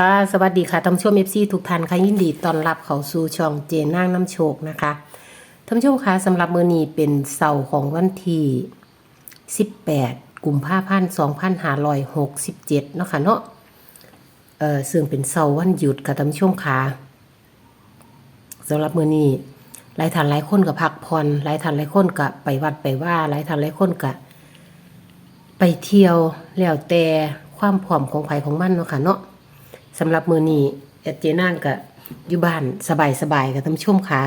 ค่ะสวัสดีค่ะท่านผู้ชมเอฟซีทุกท่านค่ะยินดีต้อนรับเข้าสู่ช่องเจนนางน้ำโชคนะคะท่านผู้ชมคะสำหรับมื้อนี้เป็นเสาร์ของวันที่ 18 กุมภาพันธ์2567เนาะค่ะเนาะเอ่อซึ่งเป็นเสาร์วันหยุดค่ะท่านผู้ชมคะสำหรับมื้อนี้หลายท่านหลายคนก็พักผ่อนหลายท่านหลายคนก็ไปวัดไปว่าหลายท่านหลายคนก็ไปเที่ยวแล้วแต่ความพร้อมของไผของมันเนาะค่ะเนาะ สำหรับมือนี้แอดเจนางก็อยู่บ้านสบายๆกับท่านผู้ชมค่ะ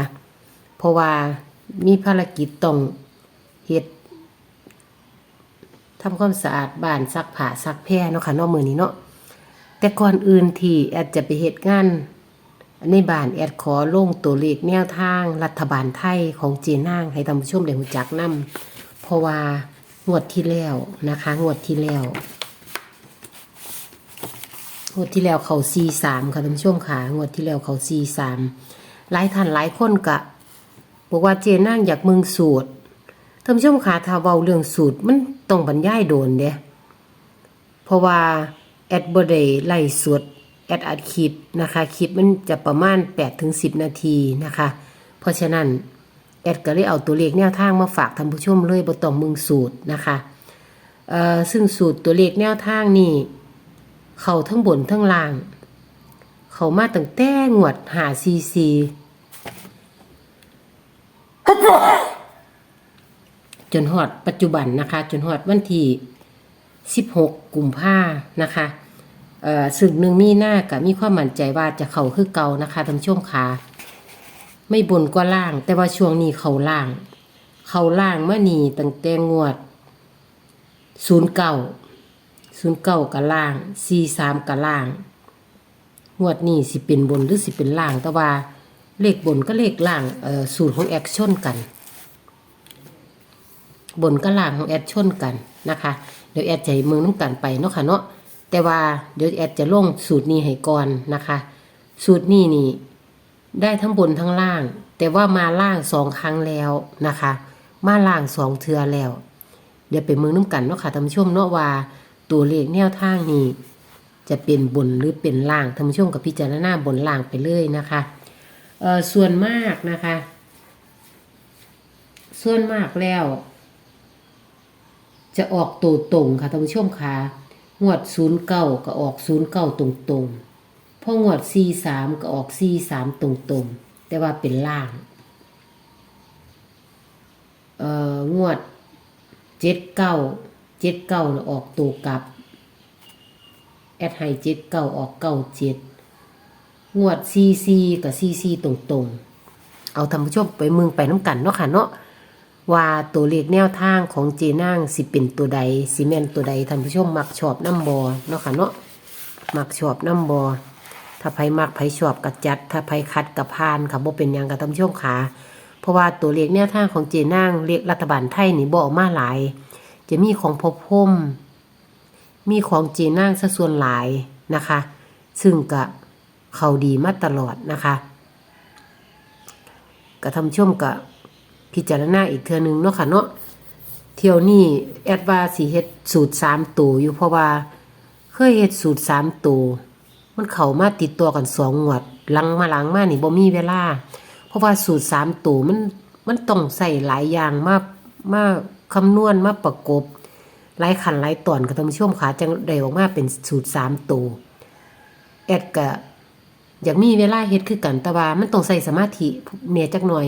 เพราะว่ามีภารกิจต้องเฮ็ดทำความสะอาดบ้านซักผ้าซักแพร่เนาะค่ะนอกมือนี้เนาะแต่ก่อนอื่นที่แอดจะไปเฮ็ดงานในบ้านแอดขอลงตัวเลขแนวทางรัฐบาลไทยของเจนางให้ท่านผู้ชมได้รู้จักนํเพราะว่างวดที่แล้วนะคะ งวดที่แล้ว งวดที่แล้วเขาซีสามค่ะท่านผู้ชมค่ะงวดที่แล้วเขาซีสามหลายท่านหลายคนกะบอกว่าเจนั่งอยากมึงสูตรท่านผู้ชมค่ะถ้าเว้าเรื่องสูตรมันต้องบรรยายโดนเด้เพราะว่าแอดบอดไล่สดแอดอัดคลิปนะคะคลิปมันจะประมาณ8ถึง10 นาทีนะคะ เพราะฉะนั้น แอดก็เลยเอาตัวเลขแนวทางมาฝากท่านผู้ชมเลยบ่ต้องมึงสูตรนะคะเอ่อซึ่งสูตรตัวเลขแนวทางนี่ เขาทั้งบนทั้งล่าง เขามาตั้งแต่งวดหาซีซีจนฮอดปัจจุบันนะคะ จนฮอดวันที่16 กุมภานะคะเอ่อซึ่งหนึ่งมีหน้ากับมีความมั่นใจว่าจะเขาคือเก่านะคะท่านผู้ชมค่ะไม่บนก็ล่าง แต่ว่าช่วงนี้เขาล่าง เขาล่างเมื่อนีตั้งแต่งวด09 ศูนย์เก้ากับล่างสี่สามกับล่างงวดนี้สิเป็นบนหรือสิเป็นล่างแต่ว่าเลขบนก็เลขล่างเอ่อสูตรของแอคชนกัน บนกับล่างของแอดชนกันนะคะ เดี๋ยวแอดจะให้เมือน้ำกันไปเนาะค่ะเนาะแต่ว่าเดี๋ยวแอดจะลงสูตรนี้ให้ก่อนนะคะ สูตรนี้นี่ได้ทั้งบนทั้งล่าง แต่ว่ามาล่างสองครั้งแล้วนะคะ มาล่างสองเทือแล้ว เดี๋ยวไปมือน้ำกันเนาะค่ะท่านผู้ชมเนาะว่า ตัวเลขแนวทางนี้ จะเป็นบนหรือเป็นล่างท่านผู้ชมกับพิจารณาบนล่างไปเลยนะคะเออส่วนมากนะคะ ส่วนมากแล้ว จะออกตัวตรงค่ะท่านผู้ชมค่ะงวดศูนย์เก้าก็ออกศูนย์เก้าตรงตรงๆพองวดสี่สามก็ออกสี่สามตรงตรงๆ แต่ว่าเป็นล่างเอองวดเจ็ดเก้า เจ็ดเก้าน่ะออกตัวกลับ แอดไฮเจ็ดเก้าออกเก้าเจ็ดงวดซีซีกับซีซีตรงๆ เอาท่านผู้ชมไปมืองไปน้ำกันเนาะค่ะเนาะว่าตัวเลขแนวทางของเจนางสิเป็นตัวใดสิแมนตัวใดท่านผู้ชมมักชอบน้ำบอเนาะค่ะเนาะมักชอบน้ำบอถ้าไผมักไผชอบกับจัด ถ้าไผคัดกับพานค่ะบ่เป็นยังกับท่านผู้ชมขาเพราะว่าตัวเลขแนวทางของเจนางเลขรัฐบาลไทยนี่บ่ออกมาหลาย จะมีของพอพมมีของเจนางซะส่วนหลายนะคะ ซึ่งก็เขาดีมาตลอดนะคะกระทำช่วมกับพิจารณาอีกเทือนึงเนาะค่ะเนาะเที่ยวนี้แอดว่าสีเฮ็ดสูตรสามตัวอยู่เพราะว่า เคยเฮ็ดสูตรสามตัวมันเข้ามาติดตัวกันสองงวดหลังมาหลังมานี่บ่มีเวลา เพราะว่าสูตรสามตัวมันมันต้องใส่หลายอย่างมากมาก คำนวณมาประกบหลายขันหลายตอนกับท่านผู้ชมขาจังได้ออกมาเป็นสูตรสามตัวแอดก็อยากมีเวลาเฮ็ดคือกันแต่ว่ามันต้องใส่สมาธิเมียจักหน่อย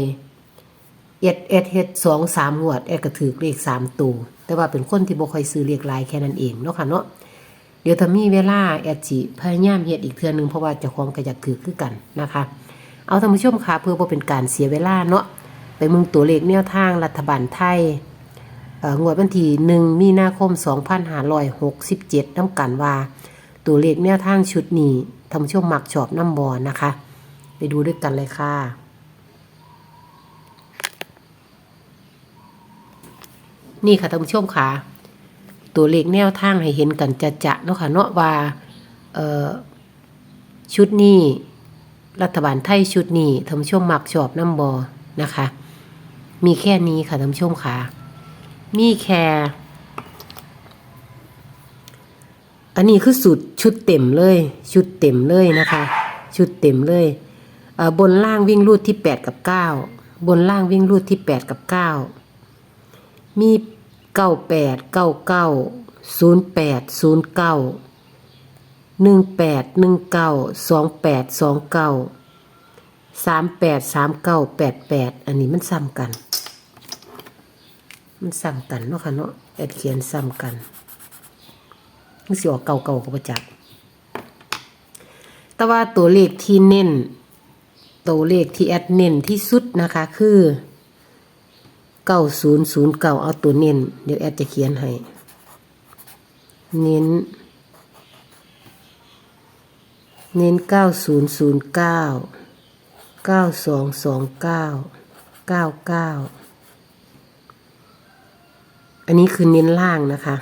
แอดแอดเฮ็ดสองสามงวดแอดก็ถือเลขสามตัวแต่ว่าเป็นคนที่บ่ค่อยซื้อเลขหลายแค่นั้นเองเนาะค่ะเนาะเดี๋ยวถ้ามีเวลาแอดสิพยายามเฮ็ดอีกเทื่อนึงเพราะว่าจ้าของก็อยากถือคือกันนะคะ เอาท่านผู้ชมค่ะเพื่อบ่เป็นการเสียเวลาเนาะไปมึงตัวเลขแนวทางรัฐบาลไทย งวดวันที่หนึ่งมีนาคม 2567น้ำกันว่า ตัวเลขแนวทางชุดนี้ทำช่วงหมักชอบน้ำบอนะคะ ไปดูด้วยกันเลยค่ะ นี่ค่ะท่านผู้ชมค่ะ ตัวเลขแนวทางให้เห็นกันจะจะเนาะค่ะเนาะว่าเอ่อชุดนี้รัฐบาลไทยชุดนี้ท่านผู้ชมมักชอบน้ำบอนะคะ มีแค่นี้ค่ะท่านผู้ชมค่ะ มีแค่ออันนี้คือสูตรชุดเต็มเลย ชุดเต็มเลยนะคะ ชุดเต็มเลยเบนล่างวิ่งรูดที่ 8 กับ 9 บนล่างวิ่งรูดที่ 8 กับ 9 มี 98 99 08 09 18 19 28 29 38 39 88 อันนี้มันซ้ำกัน มันซ้ำกันเนาะค่ะเนาะแอดเขียนซ้ำกันมันสิออกเก่าๆกับประจักษ์แต่ว่าตัวเลขที่เน้น ตัวเลขที่แอดเน้นที่สุดนะคะคือ9009เก้าเอาตัวเน้น เดี๋ยวแอดจะเขียนให้ เน้น เน้น9009 9229 99อัันนี้คือเน้นล่างนะคะ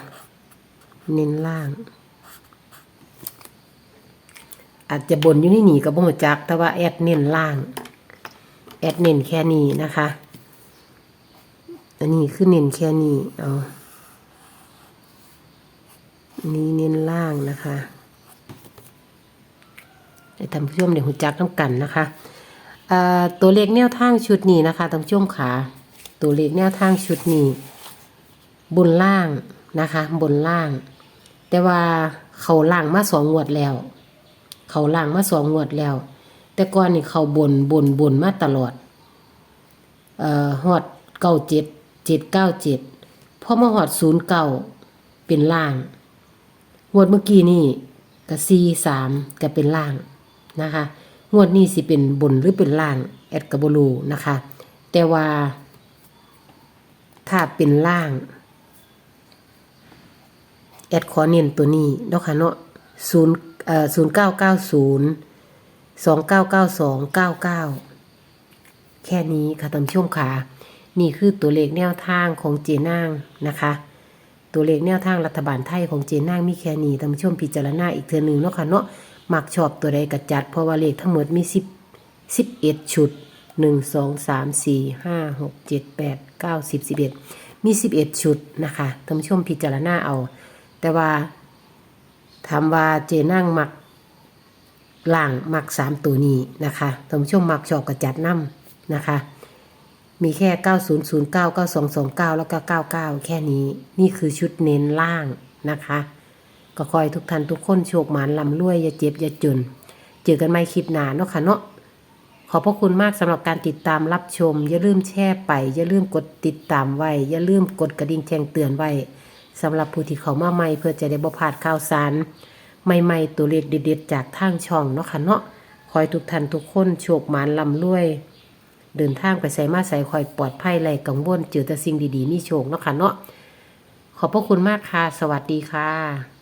เน้นล่าง อาจจะบนอยู่นี่หนีกับบ่หัวจัก แต่ว่าแอดเน้นล่าง แอดเน้นแค่นี้นะคะ อันนี้คือเน้นแค่นี้เอาอันนี้เน้นล่างนะคะให้ท่านผู้ชมเดี๋ยวหัวจักต้องกันนะคะตัวเลขแนวทางชุดนี้นะคะท่านผู้ชมขาตัวเลขแนวทางชุดนี้ บนล่างนะคะ บนล่าง แต่ว่าเขาล่างมาสองงวดแล้ว เขาล่างมาสองงวดแล้ว แต่ก่อนนี่เขาบนบนบนมาตลอด เอ่อฮอดเก้าเจ็ดเจ็ดเก้าเจ็ดพอมาฮอดศูนย์เก้าเป็นล่างงวดเมื่อกี้นี่ก็ซีสามก็เป็นล่างนะคะงวดนี้สิเป็นบนหรือเป็นล่างแอดกับบลูนะคะ แต่ว่าถ้าเป็นล่าง แอดขอเน้นตัวนี้เนาะค่ะเนาะศูนย์เอ่อศูนย์เก้าเก้าศูนย์สองเก้าเก้าสองเก้าเก้าแค่นี้ค่ะท่านผู้ชมค่ะนี่คือตัวเลขแนวทางของเจนางนะคะ ตัวเลขแนวทางรัฐบาลไทยของเจนางมีแค่นี้ท่านผู้ชมพิจารณาอีกเทือนึงเนาะค่ะเนาะมักชอบตัวใดกระจัด เพราะว่าเลขทั้งหมดมีสิบสิบเอ็ดชุดหนึ่งสองสามสี่ห้าหกเจ็ดแปดเก้าสิบสิบเอ็ดมีสิบเอ็ดชุดนะคะท่านผู้ชมพิจารณาเอา แต่ว่าถามว่าเจนั่งมักล่างมักสามตัวนี้นะคะท่านผู้ชมมักชอบกระจัดน้ำนะคะ มีแค่ 9009 9229 แล้วก็ 99 แค่นี้นี่คือชุดเน้นล่างนะคะ ก็คอยทุกท่านทุกคนโชคหมานลำรวย อย่าเจ็บ อย่าจน เจอกันใหม่คลิปหนาเนาะค่ะเนาะขอบพระคุณมากสำหรับการติดตามรับชม อย่าลืมแชร์ไป อย่าลืมกดติดตามไว้ อย่าลืมกดกระดิ่งแจ้งเตือนไว้ สำหรับผู้ที่เขามาใหม่เพื่อจะได้บ่พลาดข่าวสาร ใหม่ๆตัวเลขเด็ดๆจากทางช่องเนาะค่ะเนาะคอยทุกท่านทุกคนโชคหมานลำรวย เดินทางไปใส่มาใส่คอยปลอดภัยไรกังวลเจอแต่สิ่งดีๆมีโชคเนาะค่ะเนาะขอบพระคุณมากค่ะ สวัสดีค่ะ